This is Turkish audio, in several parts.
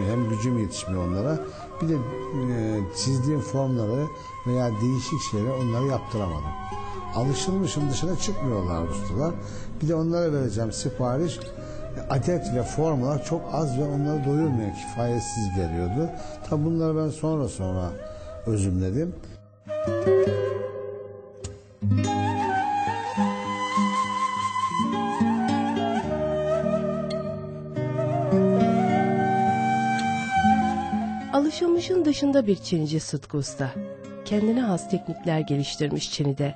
yetişmiyor hem gücüm yetişmiyor onlara. Bir de e, çizdiğim formları veya değişik şeyler onları yaptıramadım. Alışılmışın dışına çıkmıyorlar ustalar. Bir de onlara vereceğim sipariş adet ve formlar çok az ve onları doyurmuyor, kifayetsiz geliyordu. Tabi bunları ben sonra sonra özümledim. Alışılmışın dışında bir çinici Sıtkı Usta. Kendine has teknikler geliştirmiş Çin'de.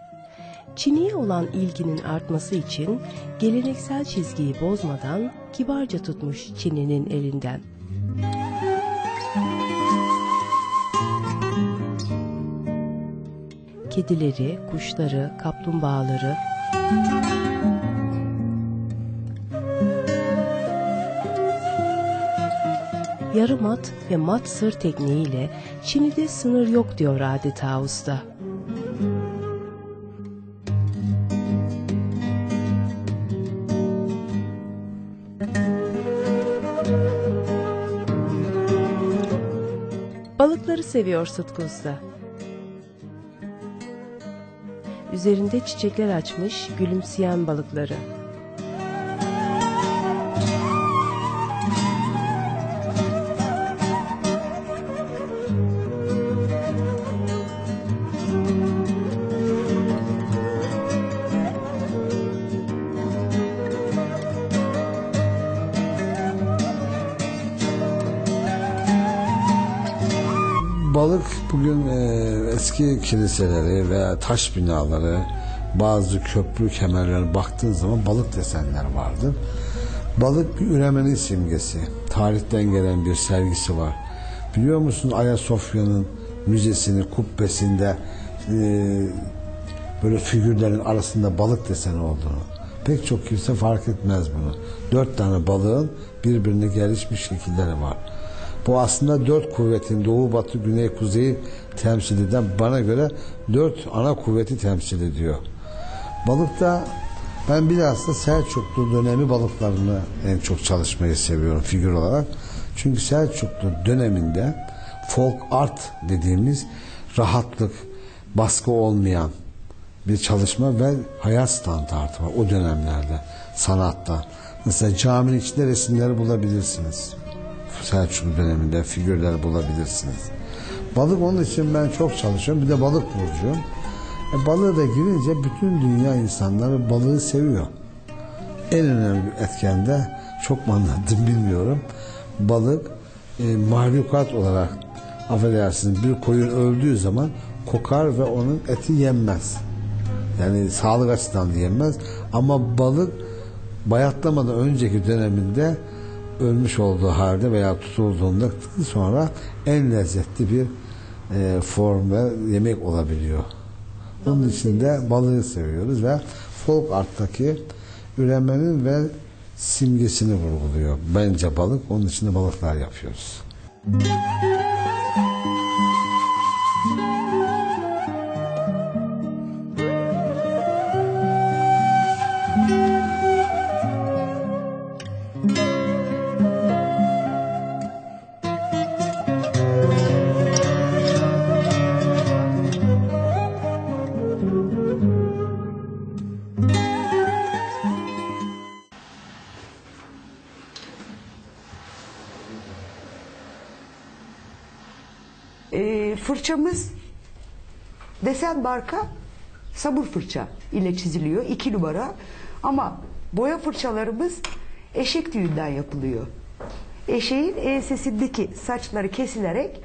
Çini'ye olan ilginin artması için geleneksel çizgiyi bozmadan kibarca tutmuş Çini'nin elinden. Kedileri, kuşları, kaplumbağaları, yarı mat ve mat sır tekniğiyle Çin'de sınır yok diyor adeta usta. Balıkları seviyor Sıtkı Usta. Üzerinde çiçekler açmış gülümseyen balıkları. Balık bugün e, eski kiliseleri veya taş binaları, bazı köprü kemerlerine baktığın zaman balık desenler vardır. Balık bir üremenin simgesi. Tarihten gelen bir sergisi var. Biliyor musun Ayasofya'nın müzesini, kubbesinde e, böyle figürlerin arasında balık deseni olduğunu. Pek çok kimse fark etmez bunu. Dört tane balığın birbirine gelişmiş şekilleri var. Bu aslında dört kuvvetin doğu, batı, güney, kuzeyi temsil eden bana göre dört ana kuvveti temsil ediyor. Balıkta ben bilhassa Selçuklu dönemi balıklarını en çok çalışmayı seviyorum figür olarak. Çünkü Selçuklu döneminde folk art dediğimiz rahatlık, baskı olmayan bir çalışma ve hayat standartı var o dönemlerde sanatta. Mesela caminin içinde resimleri bulabilirsiniz. Selçuklu döneminde figürler bulabilirsiniz. Balık onun için ben çok çalışıyorum. Bir de balık burcuyum. E, balığı da girince bütün dünya insanları balığı seviyor. En önemli etken de çok mu anlattım bilmiyorum. Balık e, mahlukat olarak affedersiniz bir koyun öldüğü zaman kokar ve onun eti yenmez. Yani sağlık açısından da yenmez. Ama balık bayatlamadan önceki döneminde ölmüş olduğu halde veya tutulduğunda sonra en lezzetli bir e, form ve yemek olabiliyor. Onun için de balığı seviyoruz ve folk arttaki üremenin ve simgesini vurguluyor. Bence balık. Onun için de balıklar yapıyoruz. Ee, fırçamız desen marka sabur fırça ile çiziliyor. iki numara. Ama boya fırçalarımız eşek tüyünden yapılıyor. Eşeğin ensesindeki saçları kesilerek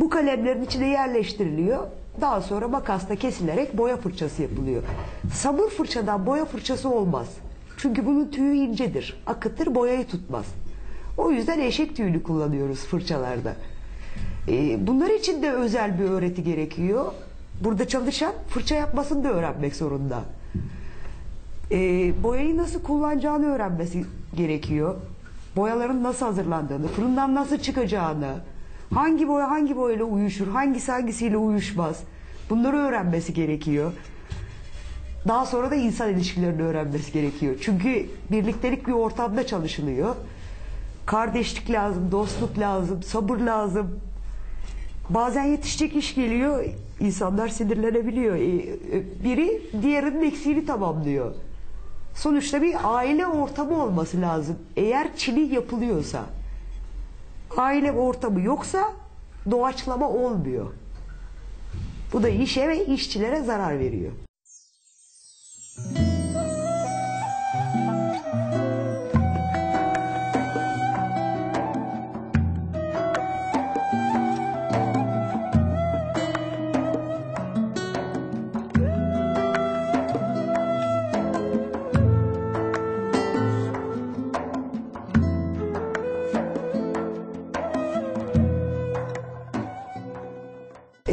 bu kalemlerin içine yerleştiriliyor. Daha sonra makasla kesilerek boya fırçası yapılıyor. Sabur fırçadan boya fırçası olmaz. Çünkü bunun tüyü incedir. Akıtır boyayı tutmaz. O yüzden eşek tüyünü kullanıyoruz fırçalarda. Ee, bunlar için de özel bir öğreti gerekiyor. Burada çalışan fırça yapmasını da öğrenmek zorunda. Ee, boyayı nasıl kullanacağını öğrenmesi gerekiyor. Boyaların nasıl hazırlandığını, fırından nasıl çıkacağını, hangi boya hangi boyayla uyuşur, hangisi hangisiyle uyuşmaz. Bunları öğrenmesi gerekiyor. Daha sonra da insan ilişkilerini öğrenmesi gerekiyor. Çünkü birliktelik bir ortamda çalışılıyor. Kardeşlik lazım, dostluk lazım, sabır lazım. Bazen yetişecek iş geliyor, insanlar sinirlenebiliyor. E, e, Biri diğerinin eksiğini tamamlıyor. Sonuçta bir aile ortamı olması lazım. Eğer Çin'i yapılıyorsa, aile ortamı yoksa doğaçlama olmuyor. Bu da işe ve işçilere zarar veriyor.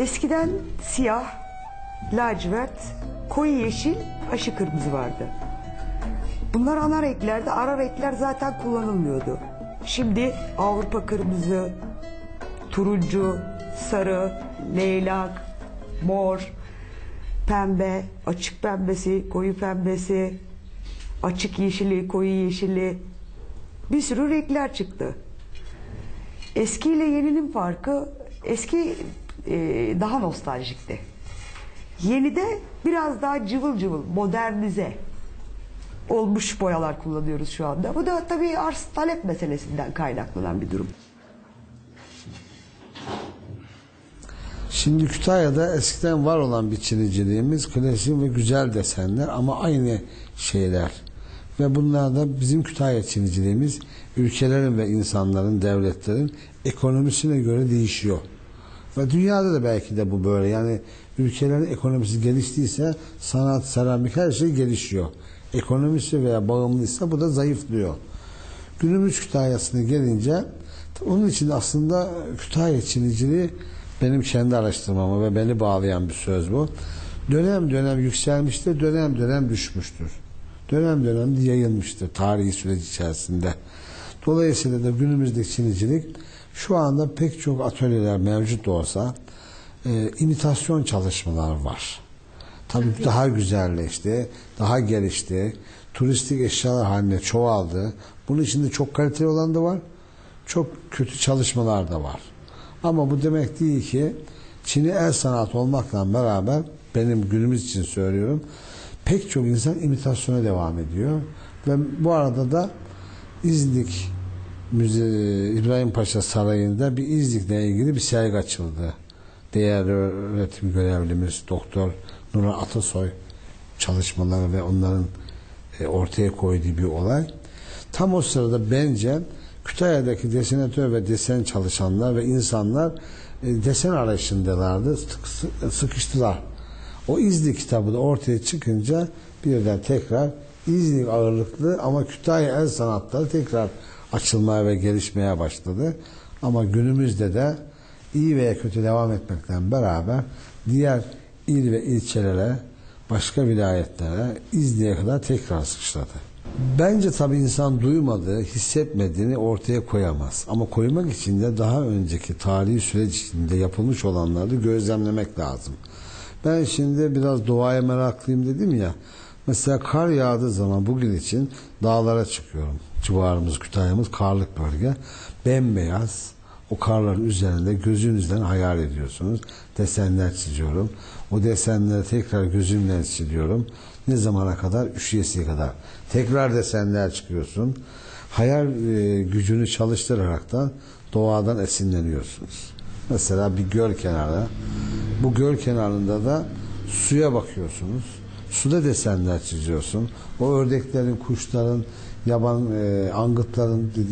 Eskiden siyah, lacivert, koyu yeşil, aşı kırmızı vardı. Bunlar ana renklerdi. Ara renkler zaten kullanılmıyordu. Şimdi Avrupa kırmızı, turuncu, sarı, leylak, mor, pembe, açık pembesi, koyu pembesi, açık yeşili, koyu yeşili bir sürü renkler çıktı. Eski ile yeninin farkı eski e, daha nostaljikti. Yeni de biraz daha cıvıl cıvıl, modernize olmuş boyalar kullanıyoruz şu anda. Bu da tabii arz talep meselesinden kaynaklanan bir durum. Şimdi Kütahya'da eskiden var olan bir çiniciliğimiz klasik ve güzel desenler ama aynı şeyler. Ve bunlar da bizim Kütahya çiniciliğimiz ülkelerin ve insanların, devletlerin ekonomisine göre değişiyor. Ve dünyada da belki de bu böyle. Yani ülkelerin ekonomisi geliştiyse sanat, seramik her şey gelişiyor. Ekonomisi veya bağımlıysa bu da zayıflıyor. Günümüz Kütahya'sına gelince onun için aslında Kütahya çiniciliği benim kendi araştırmama ve beni bağlayan bir söz bu. Dönem dönem yükselmiştir, dönem dönem düşmüştür. Dönem dönem yayılmıştır tarihi süreç içerisinde. Dolayısıyla da günümüzdeki çinicilik şu anda pek çok atölyeler mevcut da olsa e, imitasyon çalışmalar var. Tabii daha güzelleşti, daha gelişti, turistik eşyalar haline çoğaldı. Bunun içinde çok kaliteli olan da var, çok kötü çalışmalar da var. Ama bu demek değil ki Çin'i el sanatı olmakla beraber benim günümüz için söylüyorum pek çok insan imitasyona devam ediyor ve bu arada da İznik Müze, İbrahim Paşa Sarayı'nda bir İznik'le ilgili bir sergi açıldı. Değerli öğretim görevlimiz Doktor Nura Atasoy çalışmaları ve onların e, ortaya koyduğu bir olay. Tam o sırada bence Kütahya'daki desenatör ve desen çalışanlar ve insanlar e, desen arayışındalardı. Sık- sık- sıkıştılar. O İznik kitabı da ortaya çıkınca birden tekrar İznik ağırlıklı ama Kütahya el sanatları tekrar açılmaya ve gelişmeye başladı. Ama günümüzde de iyi veya kötü devam etmekten beraber diğer il ve ilçelere, başka vilayetlere, İznik'e kadar tekrar sıçradı. Bence tabii insan duymadığı, hissetmediğini ortaya koyamaz. Ama koymak için de daha önceki tarihi süreç içinde yapılmış olanları gözlemlemek lazım. Ben şimdi biraz doğaya meraklıyım dedim ya. Mesela kar yağdığı zaman bugün için dağlara çıkıyorum. Civarımız, Kütahya'mız karlık bölge. Bembeyaz. O karların üzerinde gözünüzden hayal ediyorsunuz. Desenler çiziyorum. O desenleri tekrar gözümden çiziyorum. Ne zamana kadar? Üşüyesiye kadar. Tekrar desenler çıkıyorsun. Hayal e, gücünü çalıştırarak da doğadan esinleniyorsunuz. Mesela bir göl kenarı. Bu göl kenarında da suya bakıyorsunuz. Suda desenler çiziyorsun. O ördeklerin, kuşların, yaban e, angıtların